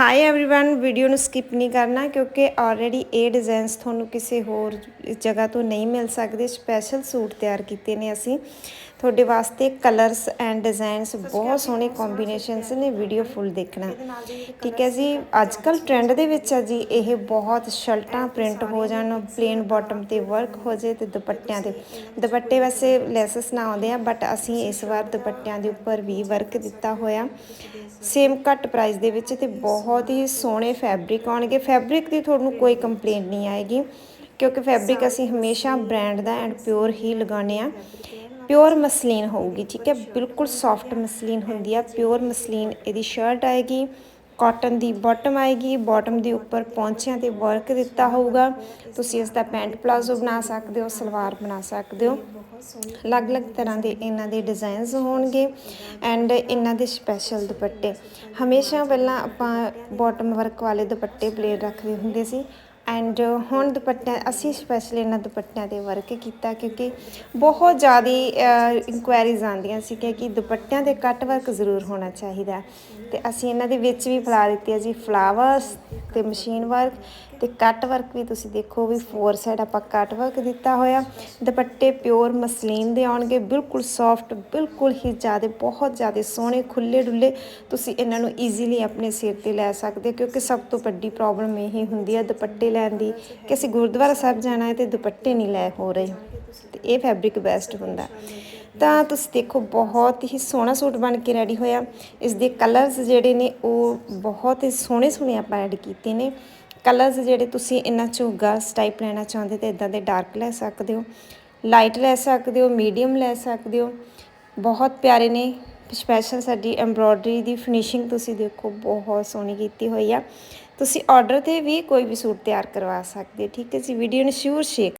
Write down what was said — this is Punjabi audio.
ਹਾਈ एवरीवन ਵੀਡੀਓ ਨੂੰ ਸਕਿਪ ਨਹੀਂ ਕਰਨਾ ਕਿਉਂਕਿ ਆਲਰੇਡੀ ਇਹ ਡਿਜ਼ਾਈਨਸ ਤੁਹਾਨੂੰ ਕਿਸੇ ਹੋਰ ਜਗ੍ਹਾ ਤੋਂ ਨਹੀਂ ਮਿਲ ਸਕਦੇ ਸਪੈਸ਼ਲ ਸੂਟ ਤਿਆਰ ਕੀਤੇ ਨੇ ਅਸੀਂ ਤੁਹਾਡੇ ਵਾਸਤੇ ਕਲਰਸ ਐਂਡ ਡਿਜ਼ਾਈਨਸ ਬਹੁਤ ਸੋਹਣੇ ਕੰਬੀਨੇਸ਼ਨਸ ਨੇ ਵੀਡੀਓ ਫੁੱਲ ਦੇਖਣਾ। ਠੀਕ ਹੈ ਜੀ ਅੱਜ ਕੱਲ ਟ੍ਰੈਂਡ ਦੇ ਵਿੱਚ ਆ ਜੀ ਇਹ ਬਹੁਤ ਸ਼ਰਟਾਂ ਪ੍ਰਿੰਟ ਹੋ ਜਾਣ ਪਲੇਨ ਬਾਟਮ ਤੇ ਵਰਕ ਹੋ ਜੇ ਤੇ ਦੁਪੱਟਿਆਂ ਦੇ ਦੁਪੱਟੇ ਵੈਸੇ ਲੈਸਸ ਨਾ ਆਉਂਦੇ ਆ ਬਟ ਅਸੀਂ ਇਸ ਵਾਰ ਦੁਪੱਟਿਆਂ ਦੇ ਉੱਪਰ ਵੀ ਵਰਕ ਦਿੱਤਾ ਹੋਇਆ। ਸੇਮ ਘੱਟ ਪ੍ਰਾਈਸ ਦੇ ਵਿੱਚ ਤੇ ਬਹੁਤ ਹੀ ਸੋਹਣੇ ਫੈਬਰਿਕ ਆਉਣਗੇ। ਫੈਬਰਿਕ ਦੀ ਤੁਹਾਨੂੰ ਕੋਈ ਕੰਪਲੇਂਟ ਨਹੀਂ ਆਏਗੀ ਕਿਉਂਕਿ ਫੈਬਰਿਕ ਅਸੀਂ ਹਮੇਸ਼ਾ ਬ੍ਰਾਂਡ ਦਾ ਐਂਡ ਪਿਓਰ ਹੀ ਲਗਾਉਂਦੇ ਆ। ਪਿਓਰ ਮਸਲੀਨ ਹੋਊਗੀ, ਠੀਕ ਹੈ? ਬਿਲਕੁਲ ਸੌਫਟ ਮਸਲੀਨ ਹੁੰਦੀ ਆ ਪਿਓਰ ਮਸਲੀਨ ਇਹਦੀ ਸ਼ਰਟ ਆਏਗੀ ਕਾਟਨ ਦੀ ਬਾਟਮ ਆਏਗੀ ਬਾਟਮ ਦੇ ਉੱਪਰ ਪੌਂਚਿਆਂ ਤੇ ਵਰਕ ਦਿੱਤਾ ਹੋਊਗਾ। ਤੁਸੀਂ ਇਸ ਦਾ ਪੈਂਟ ਪਲਾਜ਼ੋ ਬਣਾ ਸਕਦੇ ਹੋ, ਸਲਵਾਰ ਬਣਾ ਸਕਦੇ ਹੋ। ਅਲੱਗ-ਅਲੱਗ ਤਰ੍ਹਾਂ ਦੇ ਇਹਨਾਂ ਦੇ ਡਿਜ਼ਾਈਨਸ ਹੋਣਗੇ ਐਂਡ ਇਹਨਾਂ ਦੇ ਸਪੈਸ਼ਲ ਦੁਪੱਟੇ। ਹਮੇਸ਼ਾ ਪਹਿਲਾਂ ਆਪਾਂ ਬਾਟਮ ਵਰਕ ਵਾਲੇ ਦੁਪੱਟੇ ਪਲੇਨ ਰੱਖਦੇ ਹੁੰਦੇ ਸੀ ਐਂਡ uh, ਹੁਣ ਦੁਪੱਟਿਆਂ, ਅਸੀਂ ਸਪੈਸ਼ਲ ਇਹਨਾਂ ਦੁਪੱਟਿਆਂ ਤੇ ਵਰਕ ਕੀਤਾ ਕਿਉਂਕਿ ਬਹੁਤ ਜ਼ਿਆਦਾ ਇਨਕੁਆਇਰੀਜ਼ ਆਉਂਦੀਆਂ ਸੀ ਕਿ ਕਿ ਦੁਪੱਟਿਆਂ ਤੇ ਕੱਟ ਵਰਕ ਜ਼ਰੂਰ ਹੋਣਾ ਚਾਹੀਦਾ ਤੇ ਅਸੀਂ ਇਹਨਾਂ ਦੇ ਵਿੱਚ ਵੀ ਫਲਾ ਦਿੱਤੀ ਹੈ ਜੀ ਫਲਾਵਰਸ ਤੇ ਮਸ਼ੀਨ ਵਰਕ ਤੇ ਕੱਟ ਵਰਕ ਵੀ ਤੁਸੀਂ ਦੇਖੋ ਵੀ ਫੋਰ ਸਾਈਡ ਆਪਾਂ ਕੱਟ ਵਰਕ ਦਿੱਤਾ ਹੋਇਆ। ਦੁਪੱਟੇ ਪਿਓਰ ਮਸਲੀਨ ਦੇ ਆਉਣਗੇ, ਬਿਲਕੁਲ ਸੌਫਟ ਬਿਲਕੁਲ ਹੀ ਜ਼ਿਆਦਾ, ਬਹੁਤ ਜ਼ਿਆਦਾ ਸੋਹਣੇ ਖੁੱਲੇ ਡੁੱਲੇ ਤੁਸੀਂ ਇਹਨਾਂ ਨੂੰ ਈਜ਼ੀਲੀ ਆਪਣੇ ਸਿਰ ਤੇ ਲੈ ਸਕਦੇ ਹੋ, ਕਿਉਂਕਿ ਸਭ ਤੋਂ ਵੱਡੀ ਪ੍ਰੋਬਲਮ ਇਹ ਹੁੰਦੀ ਹੈ ਦੁਪੱਟੇ ਲੈਣ ਦੀ ਕਿ ਅਸੀਂ ਗੁਰਦੁਆਰਾ ਸਾਹਿਬ ਜਾਣਾ ਹੈ ਤੇ ਦੁਪੱਟੇ ਨਹੀਂ ਲੈ ਹੋ ਰਹੇ। ਤੇ ਇਹ ਫੈਬਰਿਕ ਬੈਸਟ ਹੁੰਦਾ। ਤਾਂ ਤੁਸੀਂ ਦੇਖੋ, ਬਹੁਤ ਹੀ ਸੋਹਣਾ ਸੂਟ ਬਣ ਕੇ ਰੈਡੀ ਹੋਇਆ। ਇਸ ਦੇ ਕਲਰਸ ਜਿਹੜੇ ਨੇ, ਉਹ ਬਹੁਤ ਹੀ ਸੋਹਣੇ ਸੋਹਣੇ ਆਪਾਂ ਐਡ ਕੀਤੇ ਨੇ। ਕਲਰਸ ਜਿਹੜੇ ਤੁਸੀਂ ਇਹਨਾਂ ਚੋਂ ਗਰਲਸ ਟਾਈਪ ਲੈਣਾ ਚਾਹੁੰਦੇ ਤੇ ਇਦਾਂ ਦੇ ਡਾਰਕ ਲੈ ਸਕਦੇ ਹੋ ਲਾਈਟ ਲੈ ਸਕਦੇ ਹੋ ਮੀਡੀਅਮ ਲੈ ਸਕਦੇ ਹੋ। ਬਹੁਤ ਪਿਆਰੇ ਨੇ ਸਪੈਸ਼ਲ ਸਾਡੀ ਐਮਬ੍ਰੋਇਡਰੀ ਦੀ ਫਿਨਿਸ਼ਿੰਗ ਤੁਸੀਂ ਦੇਖੋ, ਬਹੁਤ ਸੋਹਣੀ ਕੀਤੀ ਹੋਈ ਆ। ਤੁਸੀਂ ਆਰਡਰ ਤੇ ਵੀ ਕੋਈ ਵੀ ਸੂਟ ਤਿਆਰ ਕਰਵਾ ਸਕਦੇ ਠੀਕ ਹੈ ਜੀ? ਵੀਡੀਓ ਨੂੰ ਸ਼ੂਰ ਸ਼ੇਅਰ